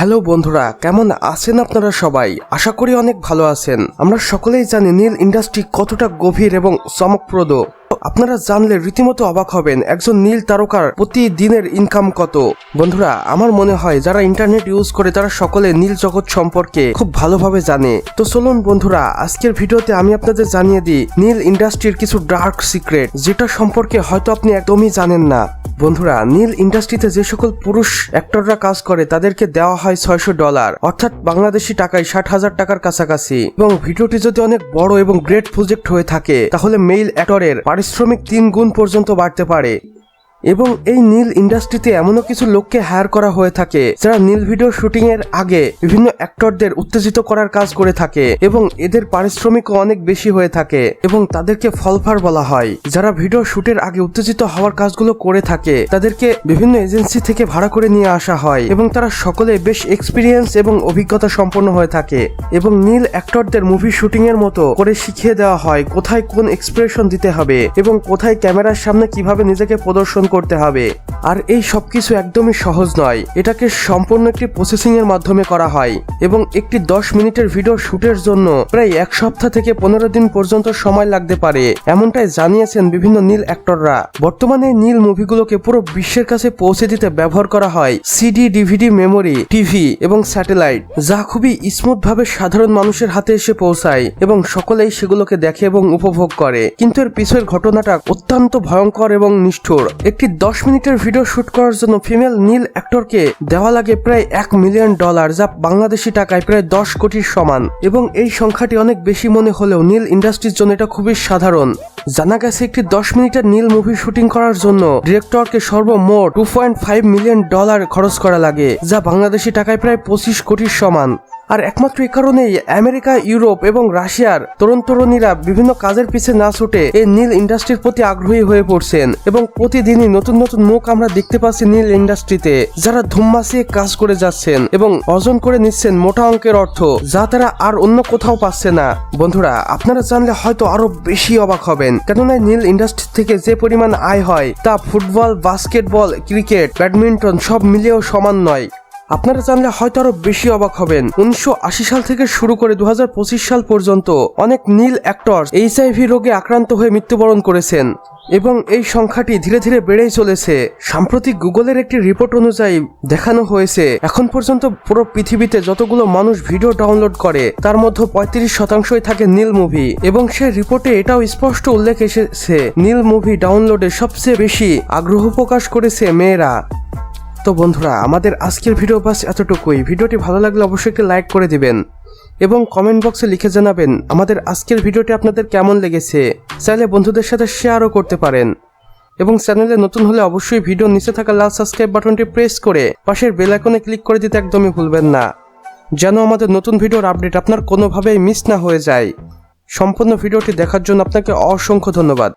Hello বন্ধুরা, কেমন আছেন আপনারা সবাই? আশা করি অনেক ভালো আছেন। আমরা সকলেই জানি নীল ইন্ডাস্ট্রি কতটা গভীর এবং চমকপ্রদ। আপনারা জানলে রীতিমতো অবাক হবেন, একজন নীল তারকার প্রতিদিনের ইনকাম কত। বন্ধুরা, আমার মনে হয় যারা ইন্টারনেট ইউজ করে, তারা সকলে নীল জগৎ সম্পর্কে খুব ভালোভাবে জানে। তো চলুন বন্ধুরা, আজকের ভিডিওতে আমি আপনাদের জানিয়ে দিই, নীল ইন্ডাস্ট্রির কিছু ডার্ক সিক্রেট যেটা সম্পর্কে হয়তো আপনি একদমই জানেন না। বন্ধুরা, নীল ইন্ডাস্ট্রিতে যে সকল পুরুষ অ্যাক্টররা কাজ করে, তাদেরকে দেওয়া হয় ছয়শো ডলার, অর্থাৎ বাংলাদেশি টাকায় ষাট হাজার টাকার কাছাকাছি। এবং ভিডিওটি যদি অনেক বড় এবং গ্রেট প্রজেক্ট হয়ে থাকে, তাহলে মেইল অ্যাক্টরের পারিশ্রমিক তিন গুণ পর্যন্ত বাড়তে পারে। এবং এই নীল ইন্ডাস্ট্রিতে এমনও কিছু লোককে হায়ার করা হয়ে থাকে, যারা নীল ভিডিও শুটিং এর আগে বিভিন্ন অ্যাক্টরদের উত্তেজিত করার কাজ করে থাকে এবং এদের পারিশ্রমিকও অনেক বেশি হয়ে থাকে এবং তাদেরকে ফলফার বলা হয়। যারা ভিডিও শুটের আগে উত্তেজিত হওয়ার কাজগুলো করে থাকে, তাদেরকে বিভিন্ন এজেন্সি থেকে ভাড়া করে নিয়ে আসা হয় এবং তারা সকলে বেশ এক্সপিরিয়েন্স এবং অভিজ্ঞতা সম্পন্ন হয়ে থাকে এবং নীল অ্যাক্টরদের মুভি শুটিং এর মতো করে শিখিয়ে দেওয়া হয় কোথায় কোন এক্সপ্রেশন দিতে হবে এবং কোথায় ক্যামেরার সামনে কীভাবে নিজেকে প্রদর্শন করতে হবে। আর এই সবকিছু একদমই সহজ নয়। এটাকে সম্পূর্ণ একটি প্রসেসিং এর মাধ্যমে করা হয় এবং একটি দশ মিনিটের ভিডিও শুটের জন্য প্রায় এক সপ্তাহ থেকে পনেরো দিন পর্যন্ত সময় লাগতে পারে। এমনটাই জানিয়েছেন বিভিন্ন নীল অ্যাক্টররা। বর্তমানে নীল মুভিগুলোকে পুরো বিশ্বের কাছে পৌঁছে দিতে ব্যবহার করা হয় সিডি ডিভিডি মেমোরি টিভি এবং স্যাটেলাইট যা খুবই স্মুথ ভাবে সাধারণ মানুষের হাতে এসে পৌঁছায় এবং সকলেই সেগুলোকে দেখে এবং উপভোগ করে। কিন্তু এর পিছের ঘটনাটা অত্যন্ত ভয়ঙ্কর এবং নিষ্ঠুর। একটি দশ মিনিটের ভিডিও শুট করার জন্য ফিমেল নীল অ্যাক্টরকে দেওয়া লাগে প্রায় এক মিলিয়ন ডলার, যা বাংলাদেশি টাকায় প্রায় দশ কোটির সমান। এবং এই সংখ্যাটি অনেক বেশি মনে হলেও নীল ইন্ডাস্ট্রির জন্য এটা খুবই সাধারণ। জানা গেছে একটি দশ মিনিটের নীল মুভি শুটিং করার জন্য ডিরেক্টরকে সর্বমোট two point five million dollar খরচ করা লাগে, যা বাংলাদেশি টাকায় প্রায় পঁচিশ কোটির সমান। আর একমাত্র এই কারণেই আমেরিকা, ইউরোপ এবং রাশিয়ার তরুণ তরুণীরা বিভিন্ন কাজের পিছে না ছুটে এই নীল ইন্ডাস্ট্রির প্রতি আগ্রহী হয়ে পড়ছেন এবং প্রতিদিনই নতুন নতুন মুখ আমরা দেখতে পাচ্ছি নীল ইন্ডাস্ট্রিতে, যারা ধুমমাসিয়ে কাজ করে যাচ্ছেন এবং অর্জন করে নিচ্ছেন মোটা অঙ্কের অর্থ, যা তারা আর অন্য কোথাও পাচ্ছে না। বন্ধুরা, আপনারা জানলে হয়তো আরও বেশি অবাক হবেন, কেননা নীল ইন্ডাস্ট্রি থেকে যে পরিমাণ আয় হয়, তা ফুটবল, বাস্কেটবল, ক্রিকেট, ব্যাডমিন্টন সব মিলিয়েও সমান নয়। আপনারা জানলে হয়তো আরও বেশি অবাক হবেন। উনিশশো আশি সাল থেকে শুরু করে দু হাজার পঁচিশ সাল পর্যন্ত অনেক নীল অ্যাক্টর এইচআইভি রোগে আক্রান্ত হয়ে মৃত্যুবরণ করেছেন এবং এই সংখ্যাটি ধীরে ধীরে বেড়েই চলেছে। সাম্প্রতিক গুগলের একটি রিপোর্ট অনুযায়ী দেখানো হয়েছে, এখন পর্যন্ত পুরো পৃথিবীতে যতগুলো মানুষ ভিডিও ডাউনলোড করে, তার মধ্যে পঁয়ত্রিশ শতাংশই থাকে নীল মুভি এবং সে রিপোর্টে এটাও স্পষ্ট উল্লেখ এসেছে, নীল মুভি ডাউনলোডে সবচেয়ে বেশি আগ্রহ প্রকাশ করেছে মেয়েরা। তো বন্ধুরা, আমাদের আজকের ভিডিও বাস এতটুকুই। ভিডিওটি ভালো লাগলে অবশ্যই লাইক করে দিবেন এবং কমেন্ট বক্সে লিখে জানাবেন আমাদের আজকের ভিডিওটি আপনাদের কেমন লেগেছে। চাইলে বন্ধুদের সাথে শেয়ারও করতে পারেন। এবং চ্যানেলে নতুন হলে অবশ্যই ভিডিও নিচে থাকা লাল সাবস্ক্রাইব বাটনটি প্রেস করে পাশের বেল আইকনে ক্লিক করে দিতে একদমই ভুলবেন না। যেন আমাদের নতুন ভিডিওর আপডেট আপনার কোনোভাবেই মিস না হয়ে যায়। সম্পূর্ণ ভিডিওটি দেখার জন্য আপনাকে অসংখ্য ধন্যবাদ।